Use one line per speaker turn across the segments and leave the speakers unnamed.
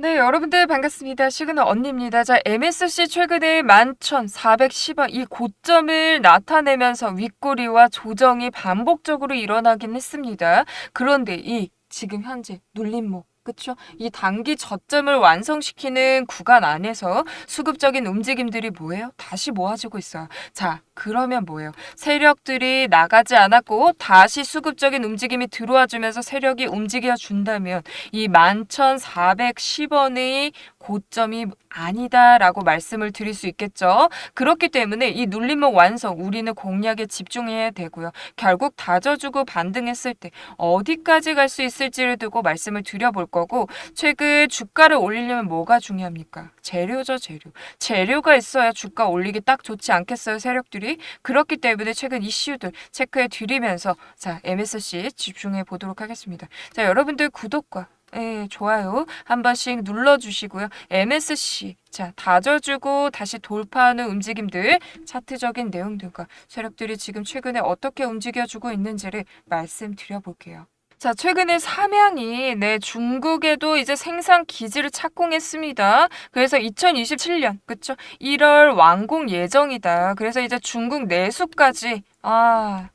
네, 여러분들 반갑습니다. 시그널 언니입니다. 자, MSC 최근에 11,410원 이 고점을 나타내면서 윗꼬리와 조정이 반복적으로 일어나긴 했습니다. 그런데 이 지금 현재 눌림목 그쵸? 이 단기 저점을 완성시키는 구간 안에서 수급적인 움직임들이 뭐예요? 다시 모아지고 있어요. 자, 그러면 뭐예요? 세력들이 나가지 않았고 다시 수급적인 움직임이 들어와 주면서 세력이 움직여 준다면 이 11,410원의 고점이 아니다라고 말씀을 드릴 수 있겠죠. 그렇기 때문에 이 눌림목 완성 우리는 공략에 집중해야 되고요. 결국 다져주고 반등했을 때 어디까지 갈 수 있을지를 두고 말씀을 드려볼 거고 최근 주가를 올리려면 뭐가 중요합니까? 재료죠, 재료. 재료가 있어야 주가 올리기 딱 좋지 않겠어요, 세력들이? 그렇기 때문에 최근 이슈들 체크해 드리면서 자, MSC 집중해 보도록 하겠습니다. 자, 여러분들 구독과 예, 좋아요 한 번씩 눌러주시고요. MSC 자 다져주고 다시 돌파하는 움직임들 차트적인 내용들과 세력들이 지금 최근에 어떻게 움직여주고 있는지를 말씀드려볼게요. 자, 최근에 삼양이 네, 중국에도 이제 생산 기지를 착공했습니다. 그래서 2027년, 그쵸? 1월 완공 예정이다. 그래서 이제 중국 내수까지 아,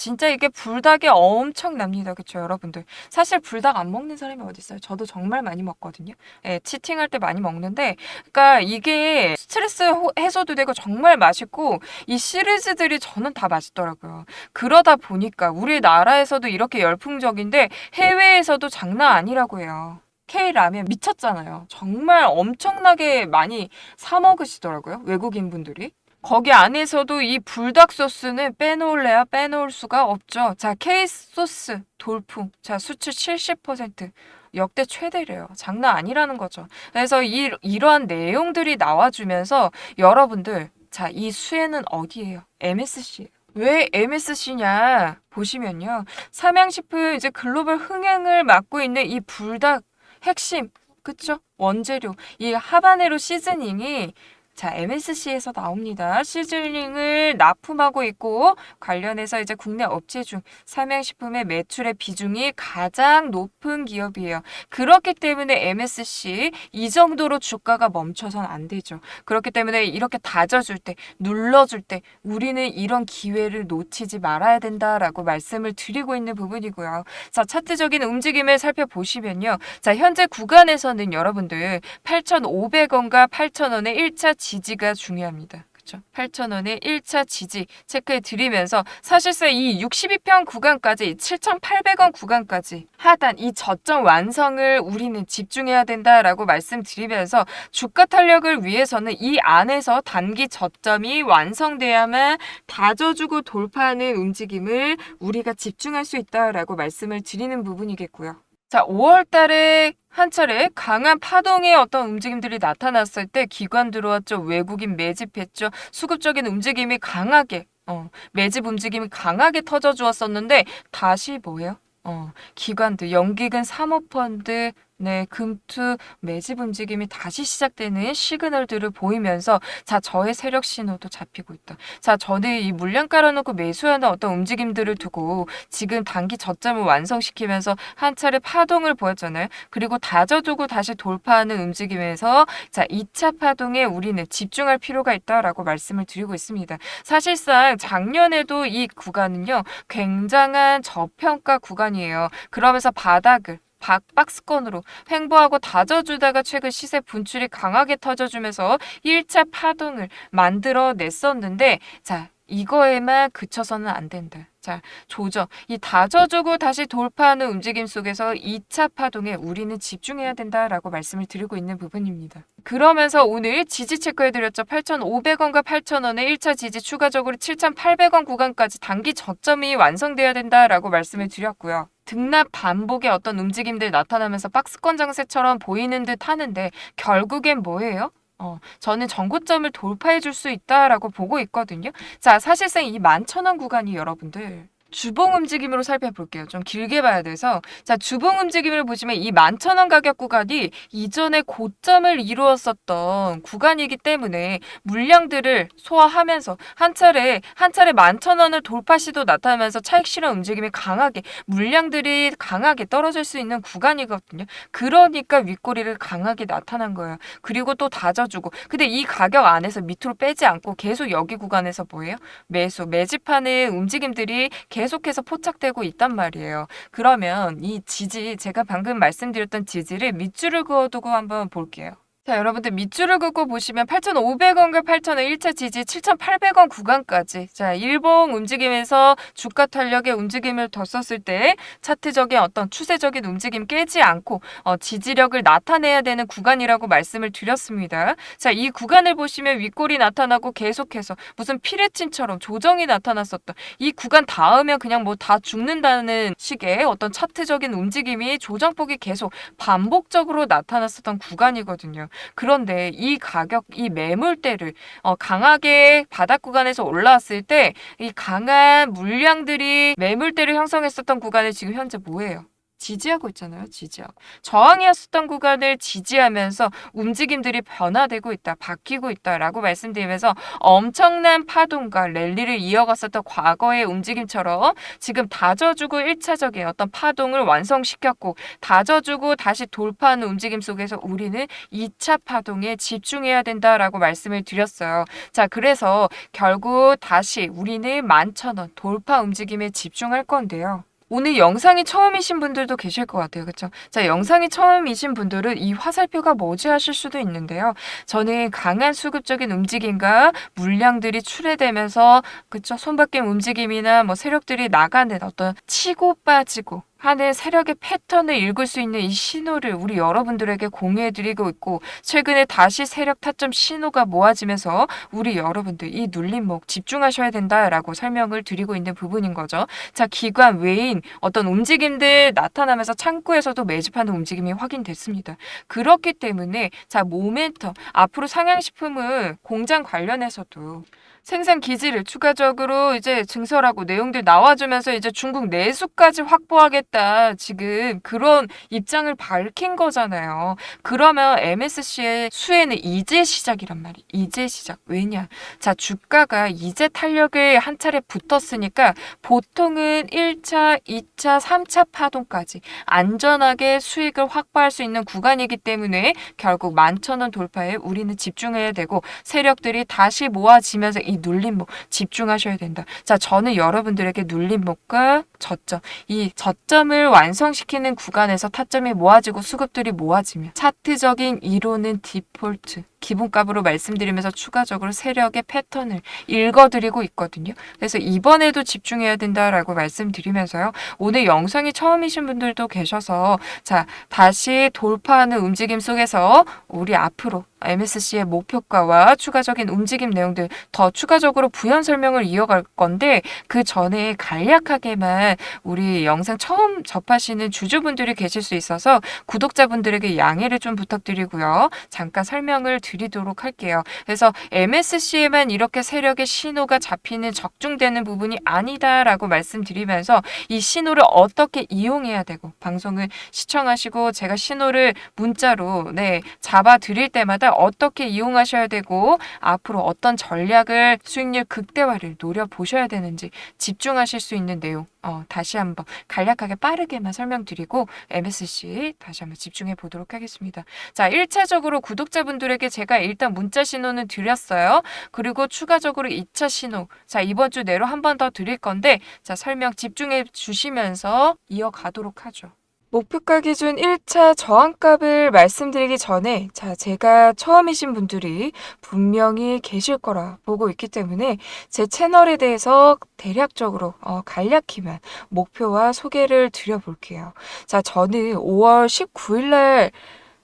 진짜 이게 불닭이 엄청납니다. 그쵸, 여러분들? 사실 불닭 안 먹는 사람이 어디 있어요? 저도 정말 많이 먹거든요. 예, 치팅할 때 많이 먹는데, 그러니까 이게 스트레스 호- 해소도 되고 정말 맛있고 이 시리즈들이 저는 다 맛있더라고요. 그러다 보니까 우리나라에서도 이렇게 열풍적인데 해외에서도 장난 아니라고 해요. K라면 미쳤잖아요. 정말 엄청나게 많이 사 먹으시더라고요. 외국인 분들이. 거기 안에서도 이 불닭 소스는 빼놓을래야 빼놓을 수가 없죠. 자, K 소스 돌풍. 자, 수출 70%. 역대 최대래요. 장난 아니라는 거죠. 그래서 이, 이러한 내용들이 나와주면서 여러분들, 자, 이 수혜는 어디예요? MSC. 왜 MSC냐 보시면요. 삼양식품 이제 글로벌 흥행을 맡고 있는 이 불닭 핵심, 그쵸? 원재료. 이 하바네로 시즈닝이 자, MSC에서 나옵니다. 시즈닝을 납품하고 있고 관련해서 이제 국내 업체 중 삼양식품의 매출의 비중이 가장 높은 기업이에요. 그렇기 때문에 MSC 이 정도로 주가가 멈춰선 안 되죠. 그렇기 때문에 이렇게 다져줄 때, 눌러줄 때 우리는 이런 기회를 놓치지 말아야 된다라고 말씀을 드리고 있는 부분이고요. 자, 차트적인 움직임을 살펴보시면요. 자, 현재 구간에서는 여러분들 8,500원과 8,000원의 1차 지지가 중요합니다. 그렇죠? 8,000원의 1차 지지 체크해 드리면서 사실상 이 62평 구간까지 7,800원 구간까지 하단 이 저점 완성을 우리는 집중해야 된다라고 말씀드리면서 주가 탄력을 위해서는 이 안에서 단기 저점이 완성돼야만 다져주고 돌파하는 움직임을 우리가 집중할 수 있다라고 말씀을 드리는 부분이겠고요. 자, 5월 달에 한 차례 강한 파동의 어떤 움직임들이 나타났을 때 기관 들어왔죠. 외국인 매집했죠. 수급적인 움직임이 강하게 어, 매집 움직임이 강하게 터져 주었었는데 다시 뭐예요? 어, 기관들, 연기근 사모펀드, 네, 금투 매집 움직임이 다시 시작되는 시그널들을 보이면서 자, 저의 세력 신호도 잡히고 있다. 자, 저는 이 물량 깔아놓고 매수하는 어떤 움직임들을 두고 지금 단기 저점을 완성시키면서 한 차례 파동을 보였잖아요. 그리고 다져두고 다시 돌파하는 움직임에서 자, 2차 파동에 우리는 집중할 필요가 있다라고 말씀을 드리고 있습니다. 사실상 작년에도 이 구간은요, 굉장한 저평가 구간이에요. 그러면서 바닥을 박, 박스권으로 횡보하고 다져주다가 최근 시세 분출이 강하게 터져주면서 1차 파동을 만들어냈었는데, 자, 이거에만 그쳐서는 안 된다. 자, 조정. 이 다져주고 다시 돌파하는 움직임 속에서 2차 파동에 우리는 집중해야 된다라고 말씀을 드리고 있는 부분입니다. 그러면서 오늘 지지 체크해드렸죠. 8,500원과 8,000원의 1차 지지 추가적으로 7,800원 구간까지 단기 저점이 완성돼야 된다라고 말씀을 드렸고요. 등락 반복의 어떤 움직임들 나타나면서 박스권 장세처럼 보이는 듯 하는데 결국엔 뭐예요? 어, 저는 전고점을 돌파해 줄 수 있다라고 보고 있거든요. 자, 사실상 이 11,000원 구간이 여러분들 주봉 움직임으로 살펴볼게요. 좀 길게 봐야 돼서 자 주봉 움직임을 보시면 이 만천원 가격 구간이 이전에 고점을 이루었었던 구간이기 때문에 물량들을 소화하면서 한 차례 한 차례 만천원을 돌파 시도 나타나면서 차익 실현 움직임이 강하게 물량들이 강하게 떨어질 수 있는 구간이거든요. 그러니까 윗꼬리를 강하게 나타난 거예요. 그리고 또 다져주고 근데 이 가격 안에서 밑으로 빼지 않고 계속 여기 구간에서 뭐예요? 매수 매집하는 움직임들이 계속 해서 포착되고 있단 말이에요. 그러면 이 지지 제가 방금 말씀드렸던 지지를 밑줄을 그어두고 한번 볼게요. 자, 여러분들 밑줄을 긋고 보시면 8,500원과 8,000원 1차 지지 7,800원 구간까지 자, 일봉 움직임에서 주가 탄력의 움직임을 뒀었을 때 차트적인 어떤 추세적인 움직임 깨지 않고 어, 지지력을 나타내야 되는 구간이라고 말씀을 드렸습니다. 자, 이 구간을 보시면 윗골이 나타나고 계속해서 무슨 피레친처럼 조정이 나타났었던 이 구간 닿으면 그냥 뭐 다 죽는다는 식의 어떤 차트적인 움직임이 조정폭이 계속 반복적으로 나타났었던 구간이거든요. 그런데 이 가격, 이 매물대를 어, 강하게 바닥 구간에서 올라왔을 때 이 강한 물량들이 매물대를 형성했었던 구간이 지금 현재 뭐예요? 지지하고 있잖아요. 지지하고. 저항이었었던 구간을 지지하면서 움직임들이 변화되고 있다, 바뀌고 있다라고 말씀드리면서 엄청난 파동과 랠리를 이어갔었던 과거의 움직임처럼 지금 다져주고 1차적인 어떤 파동을 완성시켰고 다져주고 다시 돌파하는 움직임 속에서 우리는 2차 파동에 집중해야 된다라고 말씀을 드렸어요. 자, 그래서 결국 다시 우리는 만천 원 돌파 움직임에 집중할 건데요. 오늘 영상이 처음이신 분들도 계실 것 같아요. 그렇죠? 자, 영상이 처음이신 분들은 이 화살표가 뭐지 하실 수도 있는데요. 저는 강한 수급적인 움직임과 물량들이 출해되면서 그쵸 손바뀜 움직임이나 뭐 세력들이 나가는 어떤 치고 빠지고 하는 세력의 패턴을 읽을 수 있는 이 신호를 우리 여러분들에게 공유해드리고 있고 최근에 다시 세력 타점 신호가 모아지면서 우리 여러분들 이 눌림목 집중하셔야 된다라고 설명을 드리고 있는 부분인 거죠. 자 기관 외인 어떤 움직임들 나타나면서 창구에서도 매집하는 움직임이 확인됐습니다. 그렇기 때문에 자 모멘텀 앞으로 상향식품은 공장 관련해서도 생산 기지를 추가적으로 이제 증설하고 내용들 나와주면서 이제 중국 내수까지 확보하겠다. 지금 그런 입장을 밝힌 거잖아요. 그러면 MSC의 수혜는 이제 시작이란 말이에요. 이제 시작. 왜냐? 자, 주가가 이제 탄력을 한 차례 붙었으니까 보통은 1차, 2차, 3차 파동까지 안전하게 수익을 확보할 수 있는 구간이기 때문에 결국 만천원 돌파에 우리는 집중해야 되고 세력들이 다시 모아지면서 이 눌림목 집중하셔야 된다. 자, 저는 여러분들에게 눌림목과 저점, 이 저점 을 완성시키는 구간에서 타점이 모아지고 수급들이 모아지면 차트적인 이론은 디폴트, 기본값으로 말씀드리면서 추가적으로 세력의 패턴을 읽어드리고 있거든요. 그래서 이번에도 집중해야 된다라고 말씀드리면서요. 오늘 영상이 처음이신 분들도 계셔서 자, 다시 돌파하는 움직임 속에서 우리 앞으로 MSC의 목표가와 추가적인 움직임 내용들 더 추가적으로 부연 설명을 이어갈 건데 그 전에 간략하게만 우리 영상 처음 접하시는 주주분들이 계실 수 있어서 구독자분들에게 양해를 좀 부탁드리고요. 잠깐 설명을 드리도록 할게요. 그래서 MSC에만 이렇게 세력의 신호가 잡히는 적중되는 부분이 아니다라고 말씀드리면서 이 신호를 어떻게 이용해야 되고 방송을 시청하시고 제가 신호를 문자로 네 잡아 드릴 때마다 어떻게 이용하셔야 되고 앞으로 어떤 전략을 수익률 극대화를 노려 보셔야 되는지 집중하실 수 있는 내용 어, 다시 한번 간략하게 빠르게만 설명드리고 MSC 다시 한번 집중해 보도록 하겠습니다. 자, 1차적으로 구독자분들에게 제가 일단 문자 신호는 드렸어요. 그리고 추가적으로 2차 신호. 자, 이번 주 내로 한 번 더 드릴 건데 자, 설명 집중해 주시면서 이어가도록 하죠. 목표가 기준 1차 저항값을 말씀드리기 전에 자 제가 처음이신 분들이 분명히 계실 거라 보고 있기 때문에 제 채널에 대해서 대략적으로 어, 간략히만 목표와 소개를 드려볼게요. 자 저는 5월 19일 날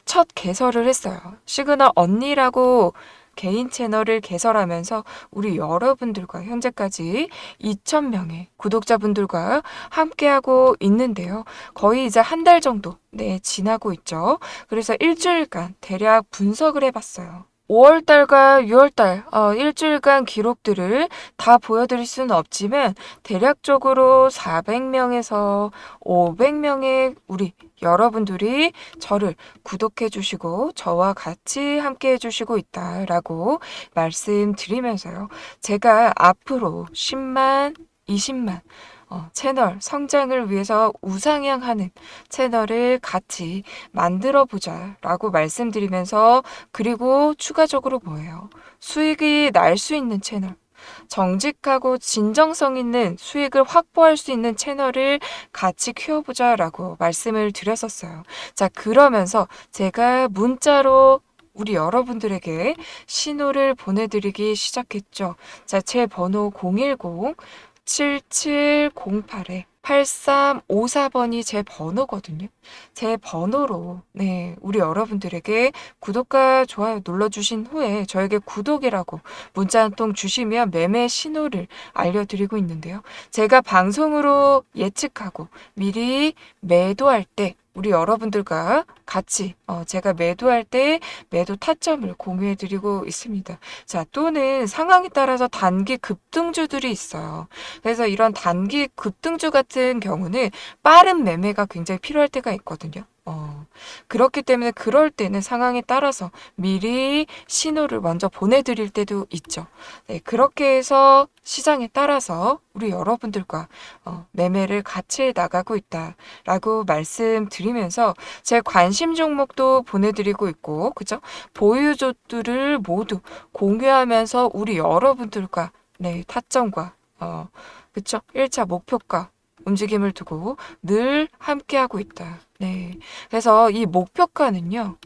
첫 개설을 했어요. 시그널 언니라고 개인 채널을 개설하면서 우리 여러분들과 현재까지 2,000명의 구독자분들과 함께하고 있는데요. 거의 이제 한 달 정도, 네, 지나고 있죠. 그래서 일주일간 대략 분석을 해봤어요. 5월달과 6월달 어, 일주일간 기록들을 다 보여드릴 수는 없지만 대략적으로 400명에서 500명의 우리 여러분들이 저를 구독해 주시고 저와 같이 함께 해 주시고 있다라고 말씀드리면서요. 제가 앞으로 10만, 20만 어, 채널 성장을 위해서 우상향하는 채널을 같이 만들어 보자 라고 말씀드리면서 그리고 추가적으로 뭐예요? 수익이 날 수 있는 채널. 정직하고 진정성 있는 수익을 확보할 수 있는 채널을 같이 키워보자 라고 말씀을 드렸었어요. 자, 그러면서 제가 문자로 우리 여러분들에게 신호를 보내드리기 시작했죠. 자, 제 번호 010 7708에 8354번이 제 번호거든요. 제 번호로, 네, 우리 여러분들에게 구독과 좋아요 눌러주신 후에 저에게 구독이라고 문자 한 통 주시면 매매 신호를 알려드리고 있는데요. 제가 방송으로 예측하고 미리 매도할 때 우리 여러분들과 같이 어, 제가 매도할 때 매도 타점을 공유해 드리고 있습니다. 자, 또는 상황에 따라서 단기 급등주들이 있어요. 그래서 이런 단기 급등주 같은 경우는 빠른 매매가 굉장히 필요할 때가 있거든요. 어, 그렇기 때문에 그럴 때는 상황에 따라서 미리 신호를 먼저 보내드릴 때도 있죠. 네, 그렇게 해서 시장에 따라서 우리 여러분들과 어, 매매를 같이 해 나가고 있다라고 말씀드리면서 제 관심 종목도 보내드리고 있고, 그죠? 보유조들을 모두 공유하면서 우리 여러분들과 네, 타점과 어, 그쵸? 1차 목표가 움직임을 두고 늘 함께하고 있다. 네. 그래서 이 목표가는요,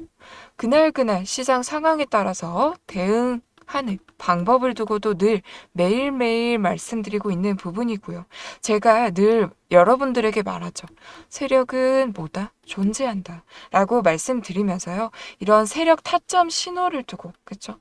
그날그날 시장 상황에 따라서 대응 하는 방법을 두고도 늘 매일매일 말씀드리고 있는 부분이고요. 제가 늘 여러분들에게 말하죠. 세력은 뭐다? 존재한다. 라고 말씀드리면서요. 이런 세력 타점 신호를 두고, 그쵸?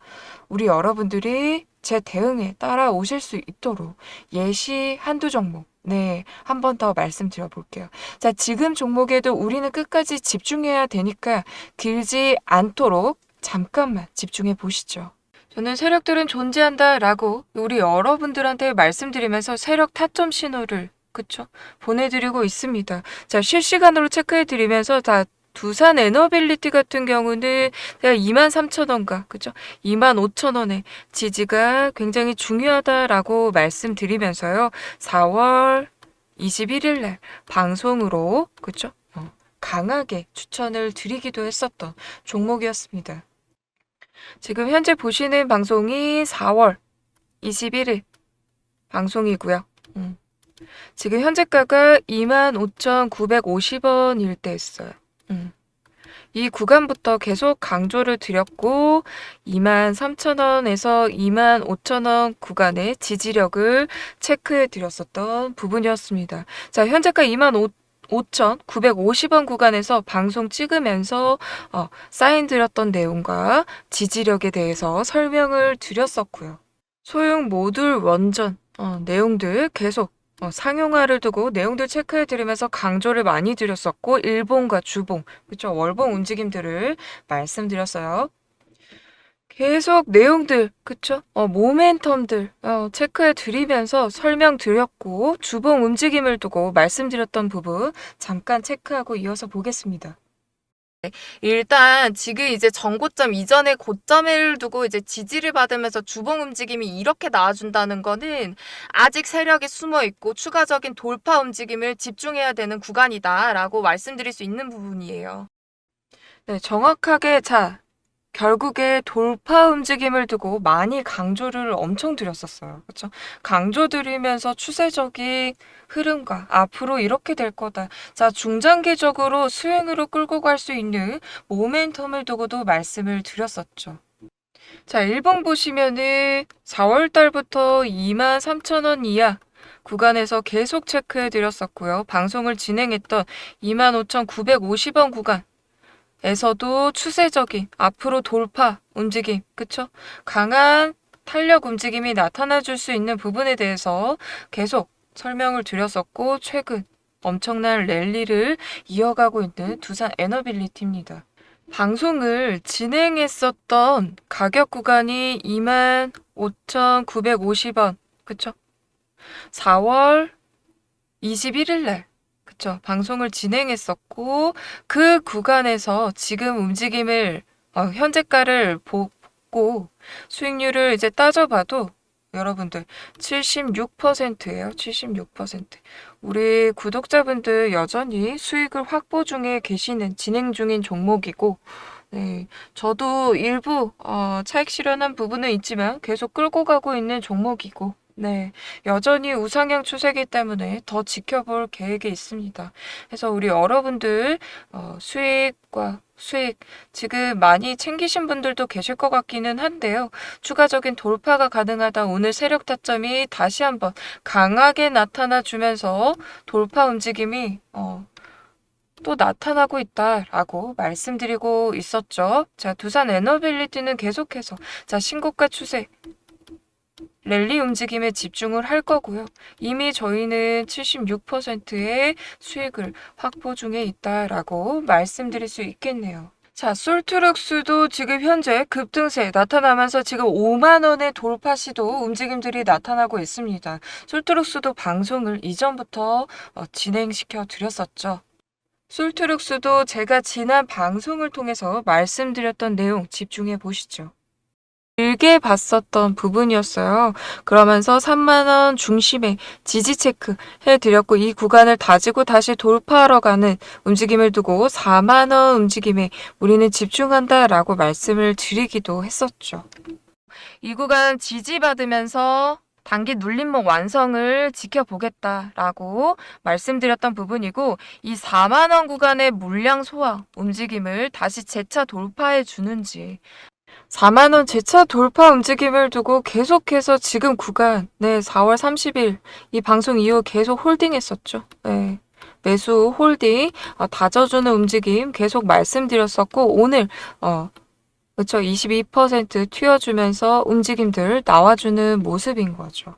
우리 여러분들이 제 대응에 따라오실 수 있도록 예시 한두 종목, 네, 한 번 더 말씀드려 볼게요. 자, 지금 종목에도 우리는 끝까지 집중해야 되니까 길지 않도록 잠깐만 집중해 보시죠. 저는 세력들은 존재한다 라고 우리 여러분들한테 말씀드리면서 세력 타점 신호를 그쵸? 보내드리고 있습니다. 자, 실시간으로 체크해드리면서 다 두산 에너빌리티 같은 경우는 제가 23,000원가, 그죠? 25,000원에 지지가 굉장히 중요하다라고 말씀드리면서요. 4월 21일 날 방송으로, 그죠? 어, 강하게 추천을 드리기도 했었던 종목이었습니다. 지금 현재 보시는 방송이 4월 21일 방송이고요. 음. 지금 현재가가 25,950원일 때였어요. 음. 이 구간부터 계속 강조를 드렸고 23,000원에서 25,000원 구간의 지지력을 체크해 드렸었던 부분이었습니다. 자, 현재가 25,950원 구간에서 방송 찍으면서 어, 사인 드렸던 내용과 지지력에 대해서 설명을 드렸었고요. 소형 모듈 원전 어, 내용들 계속 어, 상용화를 두고 내용들 체크해 드리면서 강조를 많이 드렸었고 일봉과 주봉, 그쵸 월봉 움직임들을 말씀드렸어요. 계속 내용들, 그쵸? 어, 모멘텀들 어, 체크해 드리면서 설명드렸고 주봉 움직임을 두고 말씀드렸던 부분 잠깐 체크하고 이어서 보겠습니다. 일단 지금 이제 전고점 이전의 고점을 두고 이제 지지를 받으면서 주봉 움직임이 이렇게 나와준다는 거는 아직 세력이 숨어 있고 추가적인 돌파 움직임을 집중해야 되는 구간이다라고 말씀드릴 수 있는 부분이에요. 네, 정확하게 자 결국에 돌파 움직임을 두고 많이 강조를 엄청 드렸었어요. 그렇죠? 강조 드리면서 추세적인 흐름과 앞으로 이렇게 될 거다. 자, 중장기적으로 수행으로 끌고 갈 수 있는 모멘텀을 두고도 말씀을 드렸었죠. 자, 1번 보시면은 4월 달부터 23,000원 이하 구간에서 계속 체크해 드렸었고요. 방송을 진행했던 25,950원 구간 에서도 추세적인 앞으로 돌파 움직임, 그쵸? 강한 탄력 움직임이 나타나 줄 수 있는 부분에 대해서 계속 설명을 드렸었고, 최근 엄청난 랠리를 이어가고 있는 두산 에너빌리티입니다. 방송을 진행했었던 가격 구간이 25,950원. 그쵸? 4월 21일 날. 그쵸? 방송을 진행했었고, 그 구간에서 지금 움직임을, 어, 현재가를 보고 수익률을 이제 따져봐도 여러분들 76%예요. 76%. 우리 구독자분들 여전히 수익을 확보 중에 계시는 진행 중인 종목이고, 네, 저도 일부 어, 차익 실현한 부분은 있지만 계속 끌고 가고 있는 종목이고, 네, 여전히 우상향 추세이기 때문에 더 지켜볼 계획이 있습니다. 그래서 우리 여러분들 어, 수익과 수익 지금 많이 챙기신 분들도 계실 것 같기는 한데요. 추가적인 돌파가 가능하다 오늘 세력 타점이 다시 한번 강하게 나타나 주면서 돌파 움직임이 어, 또 나타나고 있다라고 말씀드리고 있었죠. 자, 두산 에너빌리티는 계속해서 자, 신고가 추세 랠리 움직임에 집중을 할 거고요. 이미 저희는 76%의 수익을 확보 중에 있다라고 말씀드릴 수 있겠네요. 자, 솔트룩스도 지금 현재 급등세 나타나면서 지금 5만 원의 돌파 시도 움직임들이 나타나고 있습니다. 솔트룩스도 방송을 이전부터 어, 진행시켜 드렸었죠. 솔트룩스도 제가 지난 방송을 통해서 말씀드렸던 내용 집중해 보시죠. 길게 봤었던 부분이었어요. 그러면서 3만원 중심에 지지 체크 해드렸고 이 구간을 다지고 다시 돌파하러 가는 움직임을 두고 4만원 움직임에 우리는 집중한다 라고 말씀을 드리기도 했었죠. 이 구간 지지받으면서 단기 눌림목 완성을 지켜보겠다라고 말씀드렸던 부분이고 이 4만 원 구간의 물량 소화 움직임을 다시 재차 돌파해 주는지 4만 원 재차 돌파 움직임을 두고 계속해서 지금 구간 네 4월 30일 이 방송 이후 계속 홀딩 했었죠. 네. 매수 홀딩 어, 다져주는 움직임 계속 말씀드렸었고 오늘 어 그쵸 22% 튀어주면서 움직임들 나와주는 모습인 거죠.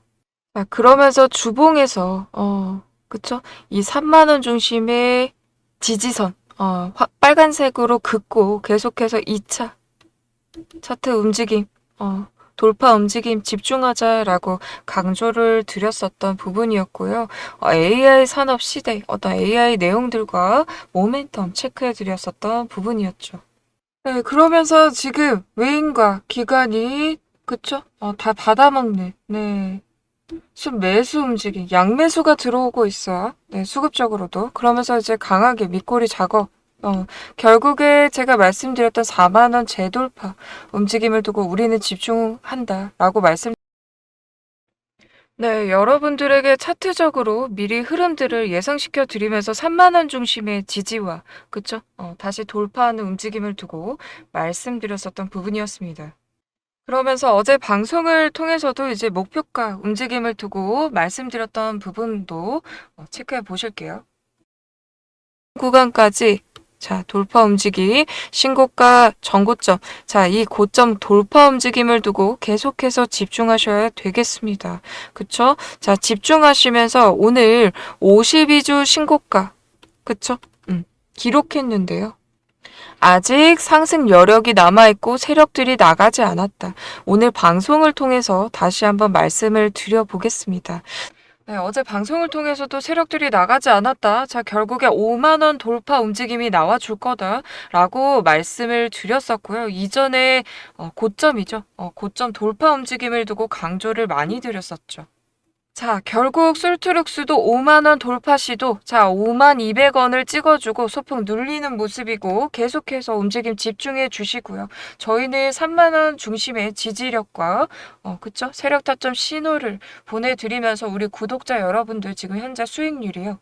자, 그러면서 주봉에서 어 그쵸 이 3만 원 중심의 지지선 어 화- 빨간색으로 긋고 계속해서 2차 차트 움직임, 어, 돌파 움직임 집중하자라고 강조를 드렸었던 부분이었고요. 어, AI 산업 시대, 어떤 AI 내용들과 모멘텀 체크해 드렸었던 부분이었죠. 네, 그러면서 지금 외인과 기관이, 그쵸? 어, 다 받아먹는, 네. 수 매수 움직임, 양매수가 들어오고 있어요. 네, 수급적으로도. 그러면서 이제 강하게 밑꼬리 작업, 어, 결국에 제가 말씀드렸던 4만 원 재돌파 움직임을 두고 우리는 집중한다라고 말씀 네, 여러분들에게 차트적으로 미리 흐름들을 예상시켜 드리면서 3만 원 중심의 지지와, 그쵸? 어, 다시 돌파하는 움직임을 두고 말씀드렸었던 부분이었습니다. 그러면서 어제 방송을 통해서도 이제 목표가 움직임을 두고 말씀드렸던 부분도 어, 체크해 보실게요. 구간까지 자, 돌파 움직임, 신고가 전고점. 자, 이 고점 돌파 움직임을 두고 계속해서 집중하셔야 되겠습니다. 그쵸? 자, 집중하시면서 오늘 52주 신고가. 그쵸? 음, 기록했는데요. 아직 상승 여력이 남아있고 세력들이 나가지 않았다. 오늘 방송을 통해서 다시 한번 말씀을 드려보겠습니다. 네, 어제 방송을 통해서도 세력들이 나가지 않았다. 자, 결국에 5만 원 돌파 움직임이 나와 줄 거다라고 말씀을 드렸었고요. 이전에 어, 고점이죠. 어, 고점 돌파 움직임을 두고 강조를 많이 드렸었죠. 자, 결국 솔트룩스도 5만 원 돌파 시도 자, 5만 200원을 찍어주고 소폭 눌리는 모습이고 계속해서 움직임 집중해 주시고요. 저희는 3만 원 중심의 지지력과 어, 그쵸? 세력 타점 신호를 보내드리면서 우리 구독자 여러분들 지금 현재 수익률이요.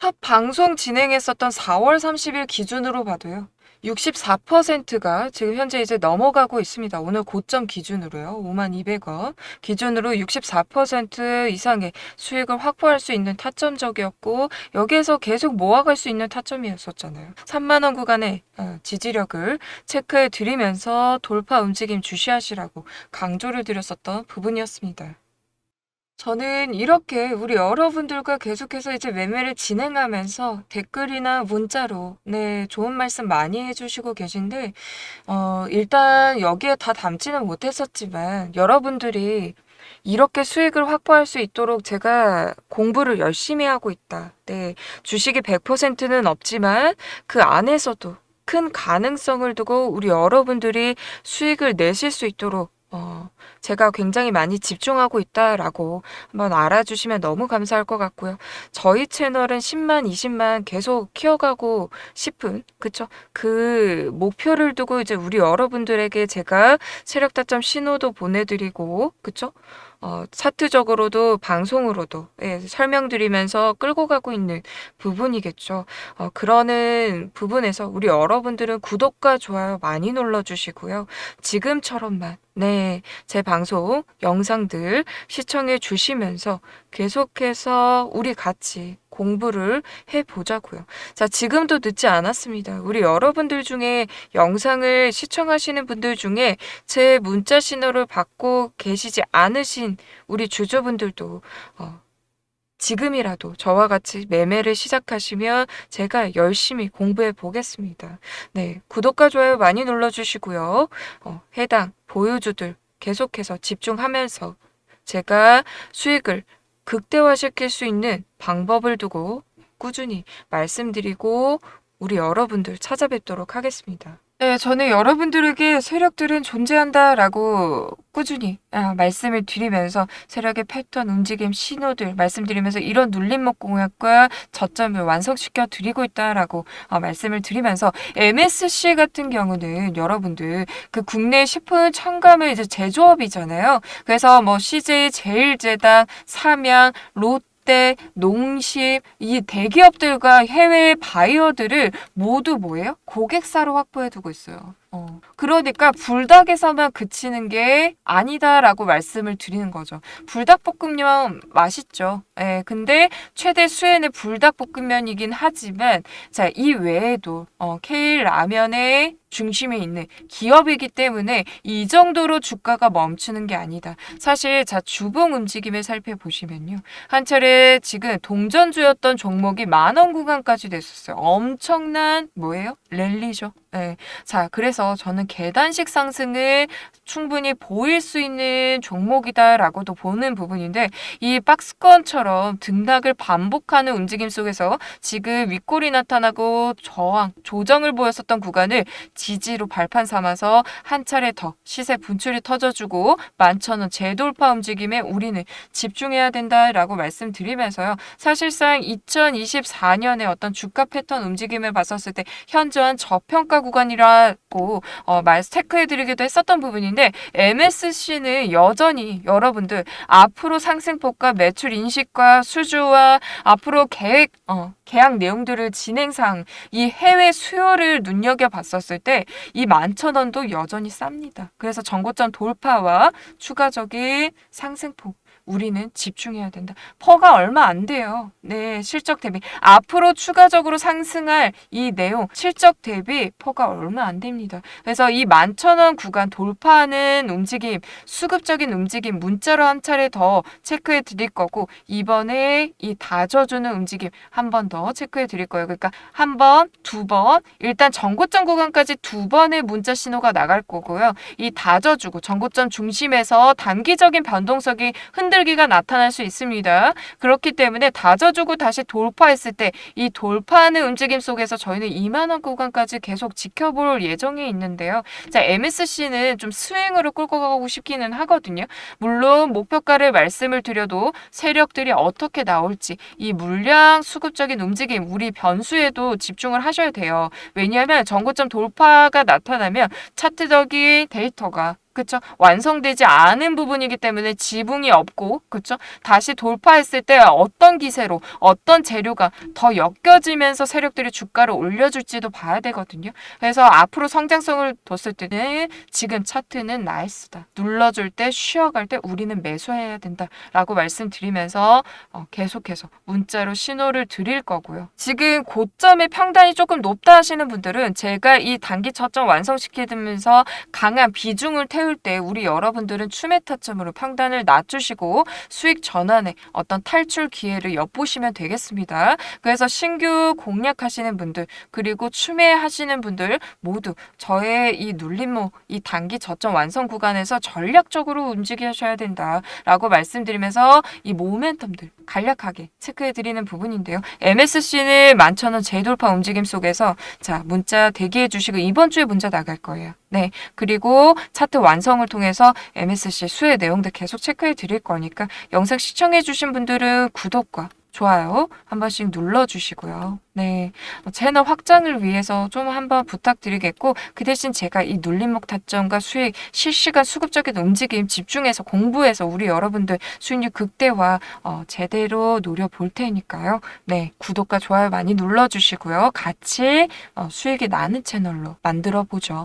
첫 방송 진행했었던 4월 30일 기준으로 봐도요. 64%가 지금 현재 이제 넘어가고 있습니다. 오늘 고점 기준으로요. 5만 200원 기준으로 64% 이상의 수익을 확보할 수 있는 타점적이었고 여기에서 계속 모아갈 수 있는 타점이었었잖아요. 3만 원 구간의 어, 지지력을 체크해 드리면서 돌파 움직임 주시하시라고 강조를 드렸었던 부분이었습니다. 저는 이렇게 우리 여러분들과 계속해서 이제 매매를 진행하면서 댓글이나 문자로 네, 좋은 말씀 많이 해주시고 계신데, 어, 일단 여기에 다 담지는 못했었지만 여러분들이 이렇게 수익을 확보할 수 있도록 제가 공부를 열심히 하고 있다. 네, 주식이 100%는 없지만 그 안에서도 큰 가능성을 두고 우리 여러분들이 수익을 내실 수 있도록 어, 제가 굉장히 많이 집중하고 있다라고 한번 알아주시면 너무 감사할 것 같고요. 저희 채널은 10만, 20만 계속 키워가고 싶은, 그쵸? 그 목표를 두고 이제 우리 여러분들에게 제가 세력 타점 신호도 보내드리고, 그쵸? 어, 차트적으로도 방송으로도 예, 설명드리면서 끌고 가고 있는 부분이겠죠. 어, 그러는 부분에서 우리 여러분들은 구독과 좋아요 많이 눌러주시고요. 지금처럼만 네, 제 방송 영상들 시청해 주시면서 계속해서 우리 같이 공부를 해 보자고요. 자, 지금도 늦지 않았습니다. 우리 여러분들 중에 영상을 시청하시는 분들 중에 제 문자 신호를 받고 계시지 않으신 우리 주주분들도 어, 지금이라도 저와 같이 매매를 시작하시면 제가 열심히 공부해 보겠습니다. 네, 구독과 좋아요 많이 눌러주시고요. 어, 해당 보유주들 계속해서 집중하면서 제가 수익을 극대화시킬 수 있는 방법을 두고 꾸준히 말씀드리고 우리 여러분들 찾아뵙도록 하겠습니다. 네, 저는 여러분들에게 세력들은 존재한다라고 꾸준히 아, 말씀을 드리면서 세력의 패턴, 움직임, 신호들 말씀드리면서 이런 눌림목 공약과 저점을 완성시켜 드리고 있다라고 어, 말씀을 드리면서 MSC 같은 경우는 여러분들 그 국내 식품 첨가물 이제 제조업이잖아요. 그래서 뭐 CJ, 제일제당, 삼양, 롯데 롯데, 농심, 이 대기업들과 해외 바이어들을 모두 뭐예요? 고객사로 확보해 두고 있어요. 어. 그러니까 불닭에서만 그치는 게 아니다라고 말씀을 드리는 거죠. 불닭볶음면 맛있죠. 예, 근데 최대 수혜는 불닭볶음면이긴 하지만 자, 이 외에도 어, K 라면의 중심에 있는 기업이기 때문에 이 정도로 주가가 멈추는 게 아니다. 사실 자 주봉 움직임을 살펴보시면요. 한 차례 지금 동전주였던 종목이 만원 구간까지 됐었어요. 엄청난 뭐예요? 랠리죠. 네. 자, 그래서 저는 계단식 상승을 충분히 보일 수 있는 종목이다라고도 보는 부분인데 이 박스권처럼 등락을 반복하는 움직임 속에서 지금 윗골이 나타나고 저항, 조정을 보였었던 구간을 지지로 발판 삼아서 한 차례 더 시세 분출이 터져주고 만천원 재돌파 움직임에 우리는 집중해야 된다라고 말씀드리면서요. 사실상 2024년에 어떤 주가 패턴 움직임을 봤었을 때 현저한 저평가 구간이라고 어, 말 체크해드리기도 했었던 부분인데 MSC는 여전히 여러분들 앞으로 상승폭과 매출 인식과 수주와 앞으로 계획 어, 계약 내용들을 진행상 이 해외 수요를 눈여겨 봤었을 때 이 만천 원도 여전히 쌉니다. 그래서 전고점 돌파와 추가적인 상승폭 우리는 집중해야 된다. 퍼가 얼마 안 돼요. 네, 실적 대비. 앞으로 추가적으로 상승할 이 내용, 실적 대비 퍼가 얼마 안 됩니다. 그래서 이 만천원 구간 돌파하는 움직임, 수급적인 움직임, 문자로 한 차례 더 체크해 드릴 거고, 이번에 이 다져주는 움직임 한 번 더 체크해 드릴 거예요. 그러니까 한 번, 두 번, 일단 전고점 구간까지 두 번의 문자 신호가 나갈 거고요. 이 다져주고 전고점 중심에서 단기적인 변동성이 흔들 흔들기가 나타날 수 있습니다. 그렇기 때문에 다져주고 다시 돌파했을 때 이 돌파하는 움직임 속에서 저희는 2만원 구간까지 계속 지켜볼 예정이 있는데요. 자, MSC는 좀 스윙으로 끌고 가고 싶기는 하거든요. 물론 목표가를 말씀을 드려도 세력들이 어떻게 나올지 이 물량 수급적인 움직임 우리 변수에도 집중을 하셔야 돼요. 왜냐하면 전고점 돌파가 나타나면 차트적인 데이터가 그쵸? 완성되지 않은 부분이기 때문에 지붕이 없고, 그쵸? 다시 돌파했을 때 어떤 기세로, 어떤 재료가 더 엮여지면서 세력들이 주가를 올려줄지도 봐야 되거든요. 그래서 앞으로 성장성을 뒀을 때는 지금 차트는 나이스다. 눌러줄 때, 쉬어갈 때 우리는 매수해야 된다. 라고 말씀드리면서 어, 계속해서 문자로 신호를 드릴 거고요. 지금 고점의 평단이 조금 높다 하시는 분들은 제가 이 단기 저점 완성시키면서 강한 비중을 태울 세울 때 우리 여러분들은 추매 타점으로 평단을 낮추시고 수익 전환에 어떤 탈출 기회를 엿보시면 되겠습니다. 그래서 신규 공략하시는 분들 그리고 추매하시는 분들 모두 저의 이 눌림목 이 단기 저점 완성 구간에서 전략적으로 움직이셔야 된다라고 말씀드리면서 이 모멘텀들 간략하게 체크해 드리는 부분인데요. MSC는 만천원 재돌파 움직임 속에서 자 문자 대기해 주시고 이번 주에 문자 나갈 거예요. 네 그리고 차트 완성을 통해서 MSC 수혜 내용들 계속 체크해 드릴 거니까 영상 시청해 주신 분들은 구독과 좋아요 한 번씩 눌러주시고요. 네 어, 채널 확장을 위해서 좀 한번 부탁드리겠고 그 대신 제가 이 눌림목 타점과 수익 실시간 수급적인 움직임 집중해서 공부해서 우리 여러분들 수익률 극대화 어, 제대로 노려볼 테니까요. 네 구독과 좋아요 많이 눌러주시고요. 같이 어, 수익이 나는 채널로 만들어 보죠.